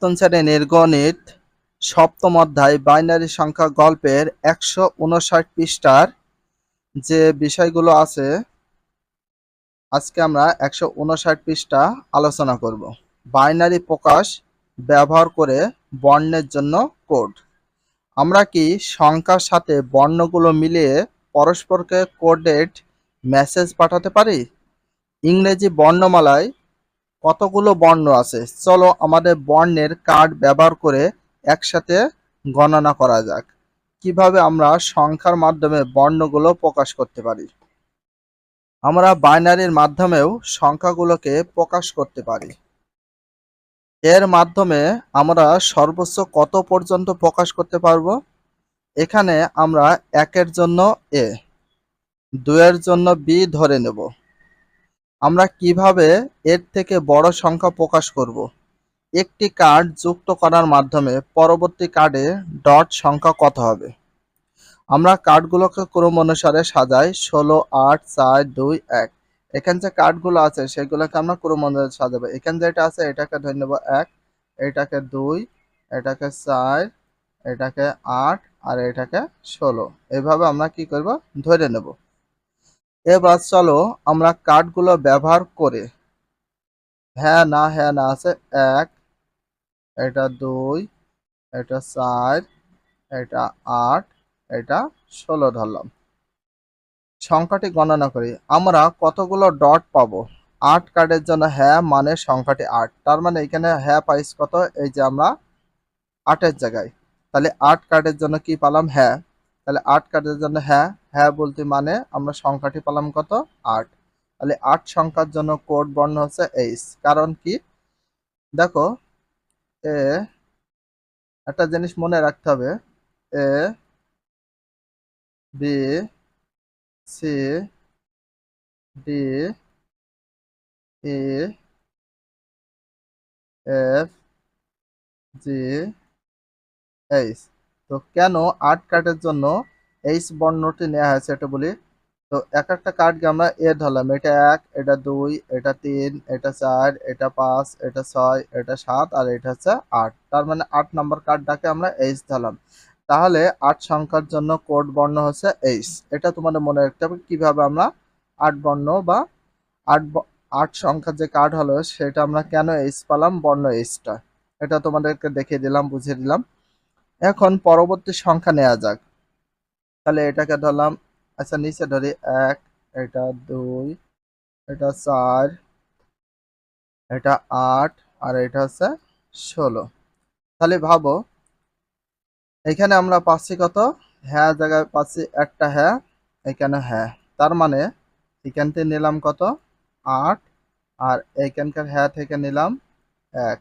সপ্তম শ্রেণির গণিত সপ্তম অধ্যায় বাইনারি সংখ্যা গল্পের একশো উনষাট পৃষ্ঠার যে বিষয়গুলো আছে, আজকে আমরা একশো উনষাট পৃষ্ঠা আলোচনা করব। বাইনারি প্রকাশ ব্যবহার করে বর্ণের জন্য কোড। আমরা কি সংখ্যার সাথে বর্ণগুলো মিলিয়ে পরস্পরকে কোডেড মেসেজ পাঠাতে পারি? ইংরেজি বর্ণমালায় কতগুলো বর্ণ আছে? চলো আমাদের বর্ণের কার্ড ব্যবহার করে একসাথে গণনা করা যাক। কীভাবে আমরা সংখ্যার মাধ্যমে বর্ণগুলো প্রকাশ করতে পারি? আমরা বাইনারির মাধ্যমেও সংখ্যাগুলোকে প্রকাশ করতে পারি। এর মাধ্যমে আমরা সর্বোচ্চ কত পর্যন্ত প্রকাশ করতে পারব? এখানে আমরা একের জন্য এ দুয়ের জন্য বি ধরে নেব। আমরা কীভাবে এর থেকে বড় সংখ্যা প্রকাশ করব? একটি কার্ড যুক্ত করার মাধ্যমে পরবর্তী কার্ডে ডট সংখ্যা কত হবে? আমরা কার্ডগুলোকে ক্রম অনুসারে সাজাই ষোলো, আট, চার, দুই, এক। এখানে যে কার্ডগুলো আছে, সেগুলোকে আমরা ক্রম অনুসারে সাজাবো। এখানে যেটা আছে, এটাকে ধরে নেব এক, এটাকে দুই, এটাকে চার, এটাকে আট, আর এটাকে ষোলো। এভাবে আমরা কি করব? ধরে নেব। এবার চলো আমরা কার্ডগুলো ব্যবহার করে। হ্যাঁ না হ্যাঁ না আছে। এক, এটা দুই, এটা চার, এটা আট, এটা ষোলো ধরলাম। সংখ্যাটি গণনা করি। আমরা কতগুলো ডট পাবো? আট কার্ডের জন্য হ্যাঁ মানে সংখ্যাটি আট। তার মানে এখানে হ্যাঁ পাইস কত? এই যে আমরা আটের জায়গায়। তাহলে আট কার্ডের জন্য কি পালাম? হ্যাঁ। তাহলে আট কার্ডের জন্য হ্যাঁ হ্যাঁ বলতে মানে আমরা সংখ্যাটি পেলাম কত? আট। তাহলে আট সংখ্যার জন্য কোড বর্ণ হচ্ছে এইচ। কারণ কি? দেখো, এ, একটা জিনিস মনে রাখতে হবে। A, B, C, D F, G, H. তো কেন আট কার্ডের জন্য এইচ বর্ণটি নেওয়া হয়েছে এটা বলি? তো এক একটা কার্ডকে আমরা এ ধরলাম। এটা এক, এটা দুই, এটা তিন, এটা চার, এটা পাঁচ, এটা ছয়, এটা সাত আর এটা হচ্ছে আট। তার মানে আট নম্বর কার্ডটাকে আমরা এইচ ধরলাম। তাহলে আট সংখ্যার জন্য কোড বর্ণ হচ্ছে এইচ এটা তোমাদের মনে রাখতে হবে কীভাবে আমরা আট বর্ণ বা আট আট সংখ্যার যে কার্ড হলো সেটা আমরা কেন এইচ পালাম? বর্ণ এইচটা এটা তোমাদেরকে দেখিয়ে দিলাম, বুঝিয়ে দিলাম। এখন পরবর্তী সংখ্যা নেওয়া যাক। তাহলে এটাকে ধরলাম আচ্ছা নিচে ধরি এক, এটা দুই, এটা চার, এটা আট, আর এটা হচ্ছে ষোলো। তাহলে ভাবো, এখানে আমরা পাচ্ছি কত? হ্যাঁ জায়গায় পাচ্ছি একটা হ্যাঁ এখানে হ্যাঁ। তার মানে এখান থেকে নিলাম কত? আট, আর এইখানকার হ্যাঁ থেকে নিলাম এক।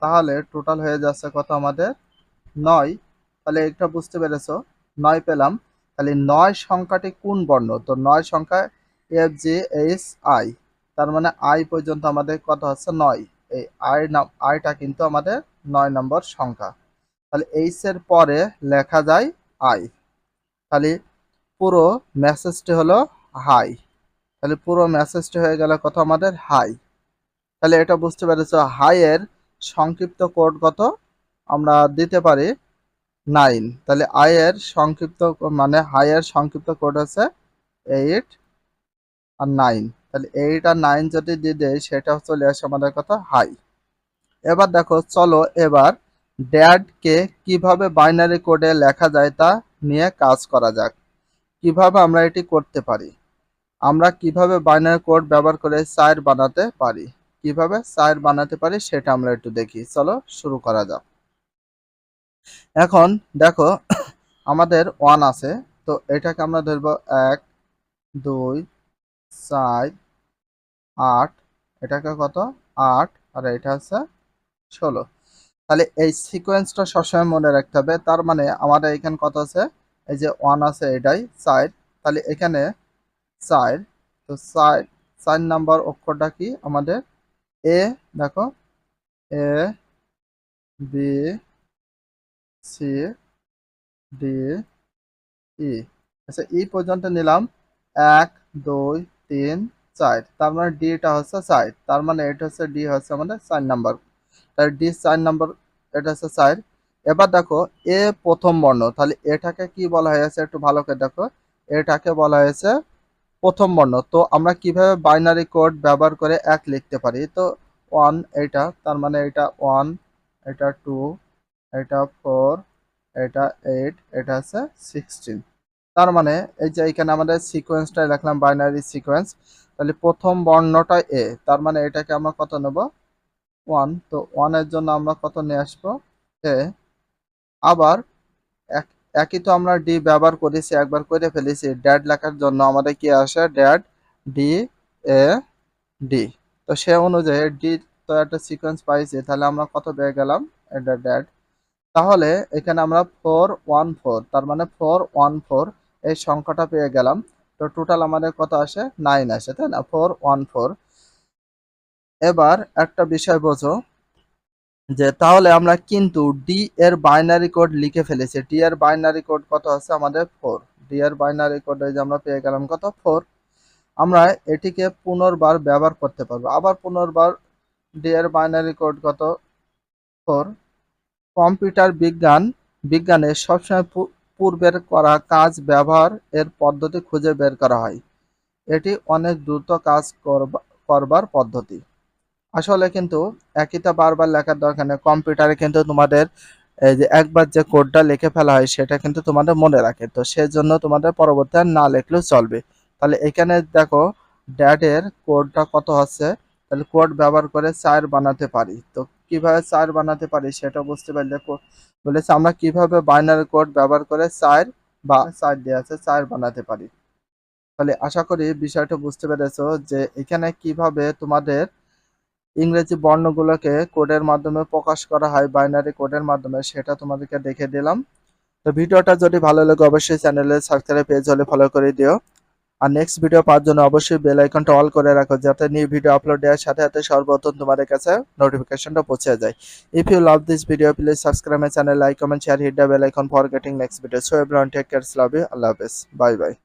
তাহলে টোটাল হয়ে যাচ্ছে কত আমাদের? নয়, তাহলে এটা বুঝতে পেরেছ, নয় পেলাম, তাহলে নয় সংখ্যাটি কোন বর্ণ? তো নয় সংখ্যা এফ জি এইচ আই তার মানে আই পর্যন্ত আমাদের কত হচ্ছে? নয়। এই আই নাম আইটা কিন্তু আমাদের নয় নম্বর সংখ্যা। তাহলে এইচ এর পরে লেখা যায় আই তাহলে পুরো মেসেজটি হলো হাই তাহলে পুরো মেসেজটি হয়ে গেল কত? আমাদের হাই তাহলে এটা বুঝতে পেরেছ হাই এর সংক্ষিপ্ত কোড কত? আমরা দিতে পারি নাইন। তাহলে আই এর সংক্ষিপ্ত মানে হাই এর সংক্ষিপ্ত কোড হচ্ছে এইট আর নাইন তাহলে এইট আর নাইন যদি দিয়ে দেয় সেটা চলে আসে আমাদের কথা হাই এবার দেখো, চলো এবার ড্যাডকে কীভাবে বাইনারি কোডে লেখা যায় তা নিয়ে কাজ করা যাক। কীভাবে আমরা এটি করতে পারি? আমরা কীভাবে বাইনারি কোড ব্যবহার করে সাইড বানাতে পারি? কীভাবে সাইড বানাতে পারি সেটা আমরা একটু দেখি। চলো শুরু করা যাক। এখন দেখো, আমাদের ওয়ান আছে, তো এটাকে আমরা ধরব এক, দুই, চার, আট, এটাকে কত? আট, আর এটা হচ্ছে ষোলো। তাহলে এই সিকোয়েন্সটা সবসময় মনে রাখতে হবে, তার মানে আমাদের এখানে কত আছে? এই যে ওয়ান আছে এটাই, চার। তাহলে এখানে চার, তো চার চার নাম্বার অক্ষরটা কি? আমাদের এ দেখো A B C D E আচ্ছা ই পর্যন্ত নিলাম। এক, দুই, তিন, চার। তার মানে ডি এটা হচ্ছে চার। তার মানে এটা হচ্ছে ডি হচ্ছে আমাদের চার নাম্বার। তার ডি চার নাম্বার, এটা হচ্ছে চার। এবার দেখো এ প্রথম বর্ণ। তাহলে এটাকে কি বলা হয়েছে? একটু ভালো করে দেখো। এটাকে বলা হয়েছে প্রথম বর্ণ। তো আমরা কীভাবে বাইনারি কোড ব্যবহার করে এক লিখতে পারি? তো ওয়ান এটা, তার মানে এটা ওয়ান এটা টু এটা ফোর এটা এইট এটা হচ্ছে সিক্সটিন তার মানে এই যে এখানে আমাদের সিকোয়েন্সটা লিখলাম বাইনারি সিকোয়েন্স তাহলে প্রথম বর্ণটা এ তার মানে এটাকে আমরা কত নেব? ওয়ান তো ওয়ানের জন্য আমরা কত নিয়ে আসব? এ আবার এক, একই তো আমরা ডি ব্যবহার করেছি, একবার করে ফেলেছি। ড্যাড লেখার জন্য আমাদের কি আসে? ড্যাড ডি এ ডি তো সে অনুযায়ী ডি তো একটা সিকোয়েন্স পাইছি, তাহলে আমরা কত পেয়ে গেলাম? এটা ড্যাড তাহলে এখানে আমরা ফোর ওয়ান ফোর তার মানে ফোর ওয়ান ফোর এই সংখ্যাটা পেয়ে গেলাম। তো টোটাল আমাদের কত আসে? নাইন আসে, তাই না? ফোর ওয়ান ফোর এবার একটা বিষয় বোঝো যে তাহলে আমরা কিন্তু ডি এর বাইনারি কোড লিখে ফেলেছি। ডি এর বাইনারি কোড কত আছে? আমাদের ফোর ডি এর বাইনারি কোড যে আমরা পেয়ে গেলাম কত? ফোর আমরা এটিকে পুনর্বার ব্যবহার করতে পারব। আবার পুনর্বার ডি এর বাইনারি কোড কত? ফোর কম্পিউটার বিজ্ঞান, বিজ্ঞানে সবসময় পূর্বের করা কাজ ব্যবহার এর পদ্ধতি খুঁজে বের করা হয়। এটি অনেক দ্রুত কাজ করবা- করবার পদ্ধতি। আসলে কিন্তু একইটা বারবার লেখার দরকার নেই। কম্পিউটারে কিন্তু তোমাদের এই যে একবার যে কোডটা লিখে ফেলা হয়, সেটা কিন্তু তোমাদের মনে রাখে। তো সেজন্য তোমাদের পরবর্তী না লিখলেও চলবে। তাহলে এখানে দেখো ড্যাডের কোডটা কত আছে তাহলে কোড ব্যবহার করে চার বানাতে পারি। তো কীভাবে চার বানাতে পারি সেটা বুঝতে পারলে বলেছে আমরা কীভাবে বাইনারি কোড ব্যবহার করে চার বা চার দিয়ে আছে, চার বানাতে পারি। তাহলে আশা করি বিষয়টা বুঝতে পেরেছ যে এখানে কীভাবে তোমাদের ইংরেজি বর্ণগুলোকে কোডের মাধ্যমে প্রকাশ করা হয় বাইনারি কোডের মাধ্যমে সেটা তোমাদেরকে দেখে দিলাম। তো ভিডিওটা যদি ভালো লাগে অবশ্যই চ্যানেলে সাবস্ক্রাইব পেজ হলে ফলো করে দিও। আর নেক্সট ভিডিও পাওয়ার জন্য অবশ্যই বেল আইকনটা অল করে রাখো, যাতে নিউ ভিডিও আপলোড দেওয়ার সাথে সাথে সর্বপ্রথম তোমাদের কাছে নোটিফিকেশনটা পৌঁছে যায়। If you love this video please subscribe my channel like comment share hit the bell icon for getting next video so everyone take care love you আল্লাহ হাফেজ বাই বাই